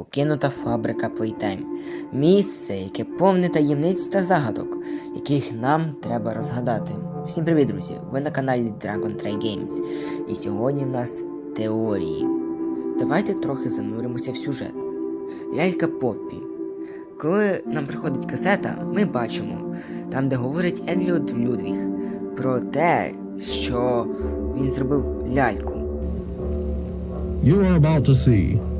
Покинута фабрика Playtime. Місце, яке повне таємниць та загадок, яких нам треба розгадати. Всім привіт, друзі! Ви на каналі Dragon Tray Games. І сьогодні в нас теорії. Давайте трохи зануримося в сюжет. Лялька Поппі. Коли нам приходить касета, ми бачимо там, де говорить Еліот Людвіг про те, що він зробив ляльку. You are about to see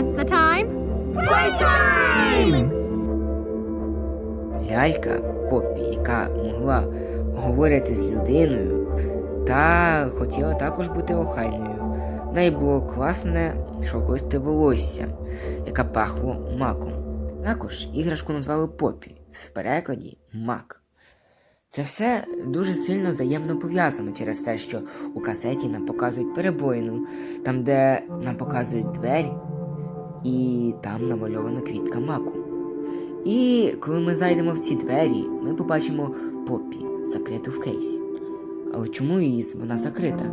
What's the time? Playtime! Лялька Поппі, яка могла говорити з людиною та хотіла також бути охайною. В неї було класне шовковисте волосся, яке пахло маком. Також іграшку назвали Поппі, в перекладі мак. Це все дуже сильно взаємно пов'язано через те, що у касеті нам показують перебоїну, там, де нам показують двері, і там намальована квітка маку. І коли ми зайдемо в ці двері, ми побачимо Поппі, закриту в кейсі. Але чому її вона закрита?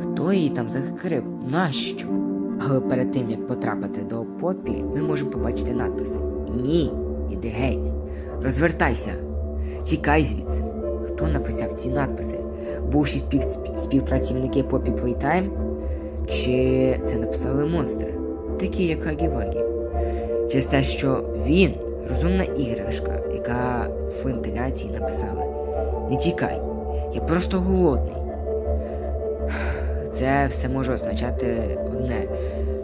Хто її там закрив? Нащо? Але перед тим як потрапити до Поппі, ми можемо побачити надписи: Ні, іди геть, розвертайся, тікай звідси. Хто написав ці надписи? Бувші спів... співпрацівники Поппі Playtime? Чи це написали монстри, такі як Хагі Вагі? Через те, що він розумна іграшка, яка в вентиляції написала Не тікай, я просто голодний. Це все може означати одне,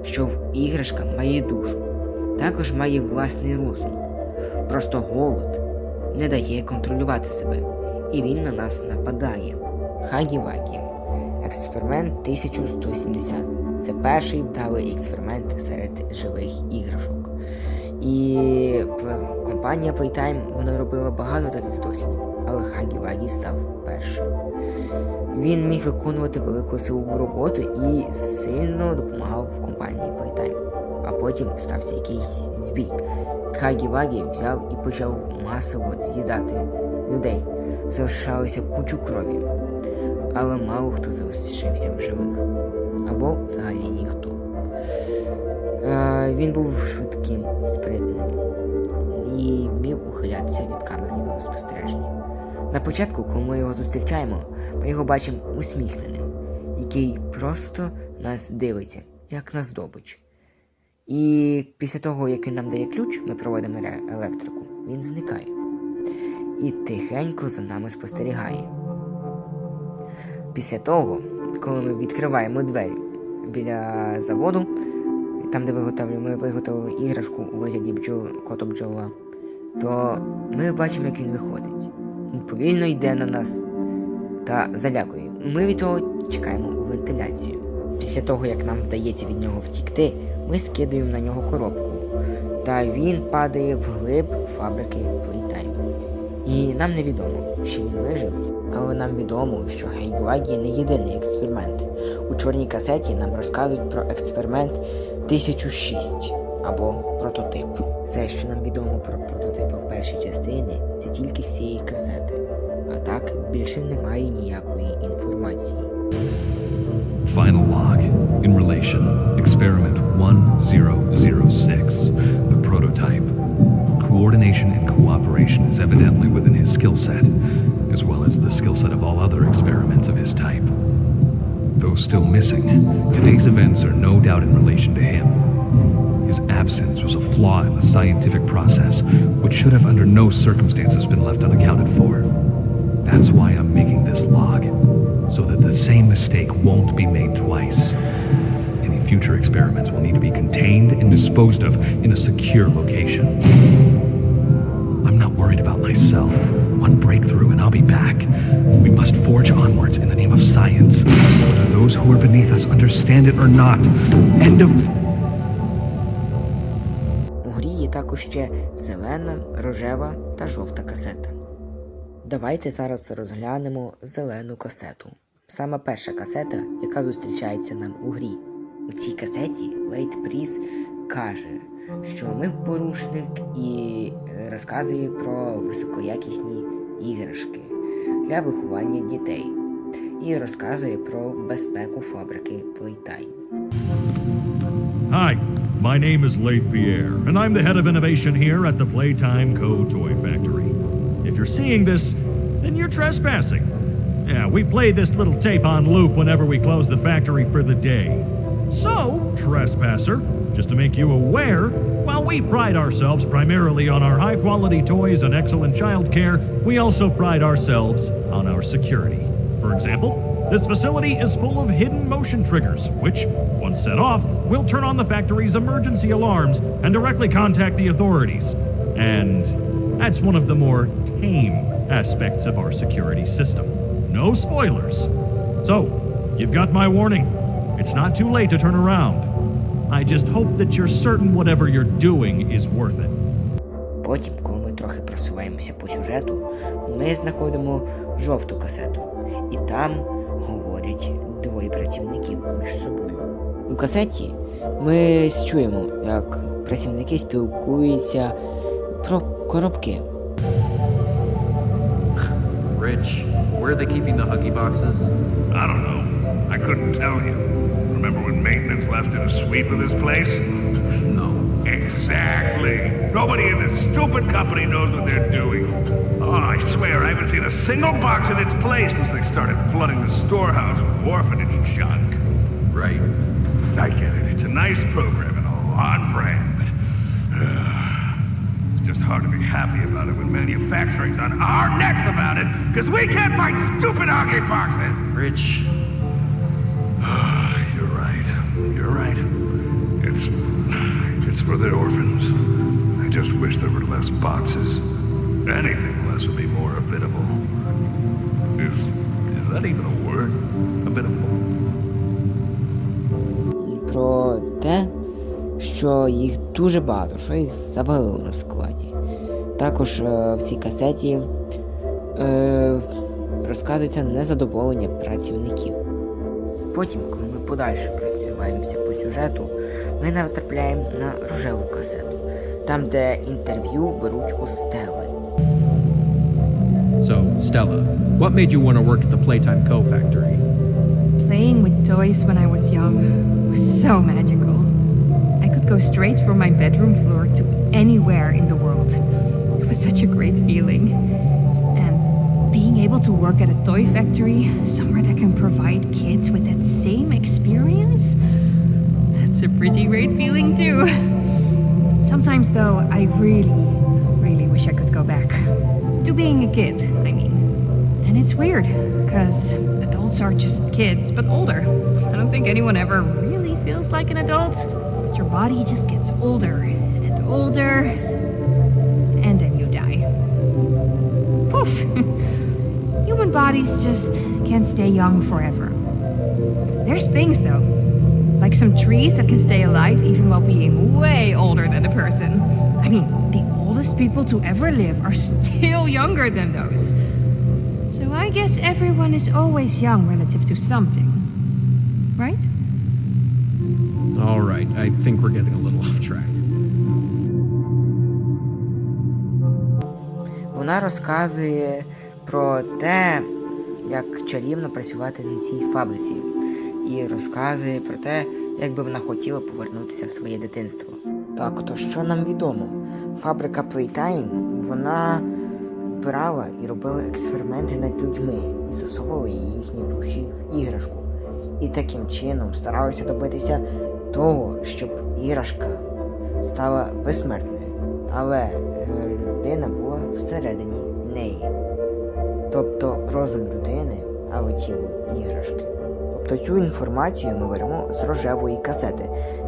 що іграшка має душу, також має власний розум. Просто голод не дає контролювати себе, і він на нас нападає. Хагі-Вагі. Експеримент 1170. Це перший вдалий експеримент серед живих іграшок. І компанія Playtime вона робила багато таких дослідів, але Хагі Вагі став першим. Він міг виконувати велику силову роботу і сильно допомагав компанії Playtime. А потім стався якийсь збій. Хагі Вагі взяв і почав масово з'їдати людей. Залишалося кучу крові, але мало хто залишився в живих. Або взагалі ніхто. Е, він був швидким, спритним і вмів ухилятися від камер відеоспостереження. На початку, коли ми його зустрічаємо, ми його бачимо усміхненим, який просто нас дивиться, як на здобич. І після того, як він нам дає ключ, ми проводимо електрику, він зникає і тихенько за нами спостерігає. Після того, коли ми відкриваємо двері біля заводу, там, де виготовлюємо, ми виготовили іграшку у вигляді бджол, кота бджола, то ми бачимо, як він виходить. Він повільно йде на нас та залякує. Ми від того чекаємо у вентиляцію. Після того, як нам вдається від нього втікти, ми скидуємо на нього коробку. Та він падає вглиб фабрики Playtime. І нам невідомо, чи він вижив, але нам відомо, що Гейгвагі не єдиний експеримент. У чорній касеті нам розказують про експеримент 1006 або прототип. Все, що нам відомо про прототипа в першій частині, це тільки з цієї касети. А так більше немає ніякої інформації. Final log. In relation, experiment 1006, the prototype. Coordination and cooperation is evidently within his skill set, as well as the skill set of all other experiments of his type. Though still missing, today's events are no doubt in relation to him. His absence was a flaw in the scientific process, which should have under no circumstances been left unaccounted for. That's why I'm making this log, so that the same mistake won't be made twice. Any future experiments will need to be contained and disposed of in a secure location. Worried about myself. One breakthrough and I'll be back. We must forge onwards in the name of science, whether those who are beneath us understand it or not. End of... У грі є також ще зелена, рожева та жовта касета. Давайте зараз розглянемо зелену касету. Саме перша касета, яка зустрічається нам у грі. У цій касеті Лейт Пріс каже, що ми порушник і е, розказує про високоякісні іграшки для виховання дітей і розказує про безпеку фабрики Playtime. Hi, my name is Leith Pierre, and I'm the head of innovation here at the Playtime Co. Toy Factory. If you're seeing this, then you're trespassing. Yeah, we play this little tape on loop whenever we close the factory for the day. So, trespasser, just to make you aware, while we pride ourselves primarily on our high-quality toys and excellent child care, we also pride ourselves on our security. For example, this facility is full of hidden motion triggers, which, once set off, will turn on the factory's emergency alarms and directly contact the authorities. And that's one of the more tame aspects of our security system. No spoilers. So, you've got my warning. It's not too late to turn around. I just hope that you're certain whatever you're doing is worth it. Потім, коли ми трохи просуваємося по сюжету, ми знаходимо жовту касету, і там говорять двоє працівників між собою. У касеті ми чуємо, як працівники спілкуються про коробки. Rich, where are they keeping the Huggy boxes? I don't know. I couldn't tell you. Remember when maintenance left in a sweep of this place? No. Exactly. Nobody in this stupid company knows what they're doing. Oh, I swear, I haven't seen a single box in its place since they started flooding the storehouse with orphanage junk. Right. I get it. It's a nice program and all on brand, but uh, it's just hard to be happy about it when manufacturing's on our necks about it because we can't find stupid hockey boxes. Rich, for the orphans. I just wish there were less boxes. Anything less would be more habitable. Is is that even a word? Habitable. про те, що їх дуже багато, що їх завалило на складі. Також е, в цій касеті е, розказується незадоволення працівників. Потім, коли ми подальше просуваємося по сюжету, ми натрапляємо на рожеву касету, там, де інтерв'ю беруть у стели. so, Stella, what made you want to work at the Playtime Co. factory? Playing with toys when I was young was so magical. I could go straight from my bedroom floor to anywhere in the world. It was such a great feeling. And being able to work at a toy factory, somewhere that can provide kids with that same experience, Great feeling too. Sometimes though, I really, really wish I could go back. To being a kid, I mean. And it's weird, because adults are just kids, but older. I don't think anyone ever really feels like an adult. But Your body just gets older and older, and then you die. Poof! Human bodies just can't stay young forever. There's things, though, like some trees that can stay alive even while being way older than a person. I mean, the oldest people to ever live are still younger than those. So I guess everyone is always young relative to something. Right? All right, I think we're getting a little off track. Вона розказує про те, як чарівно працювати на цій фабриці, і розказує про те, як би вона хотіла повернутися в своє дитинство. Так, то що нам відомо? Фабрика Playtime, вона брала і робила експерименти над людьми і засовувала їхні душі в іграшку. і таким чином старалися добитися того, щоб іграшка стала безсмертною, але е, людина була всередині неї. Тобто розум людини, але тіло іграшки. Тобто цю інформацію ми беремо з рожевої касети,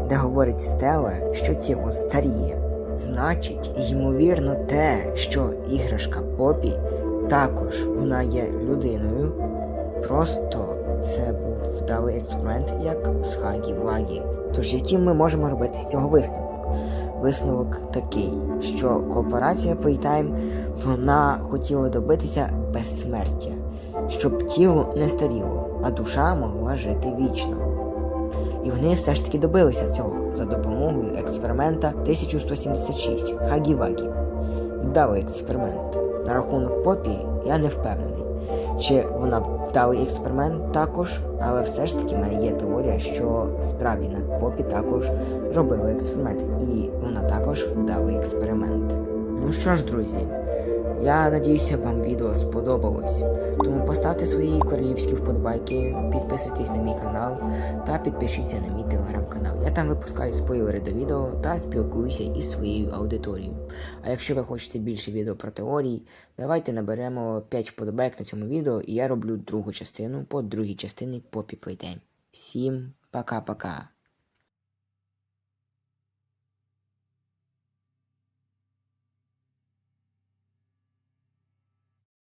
де говорить Стела, що тіло старіє. Значить, ймовірно, те, що іграшка Попі також вона є людиною. Просто це був вдалий експеримент, як з Хагі Вагі. Тож яким ми можемо робити з цього висновок? Висновок такий, що корпорація Playtime вона хотіла добитися безсмертя, щоб тіло не старіло, а душа могла жити вічно. І вони все ж таки добилися цього за допомогою експеримента 1176 Хагі-Вагі. Вдалий експеримент. На рахунок Попі я не впевнений. Чи вона вдалий експеримент також, але все ж таки в мене є теорія, що справді над Попі також робили експеримент, і вона також вдалий експеримент. Ну що ж, друзі, я надіюся, вам відео сподобалось. Тому поставте свої королівські вподобайки, підписуйтесь на мій канал та підпишіться на мій телеграм-канал. Я там випускаю спойлери до відео та спілкуюся із своєю аудиторією. А якщо ви хочете більше відео про теорії, давайте наберемо 5 вподобайок на цьому відео, і я роблю другу частину по другій частині Poppy Playtime. Всім пока-пока.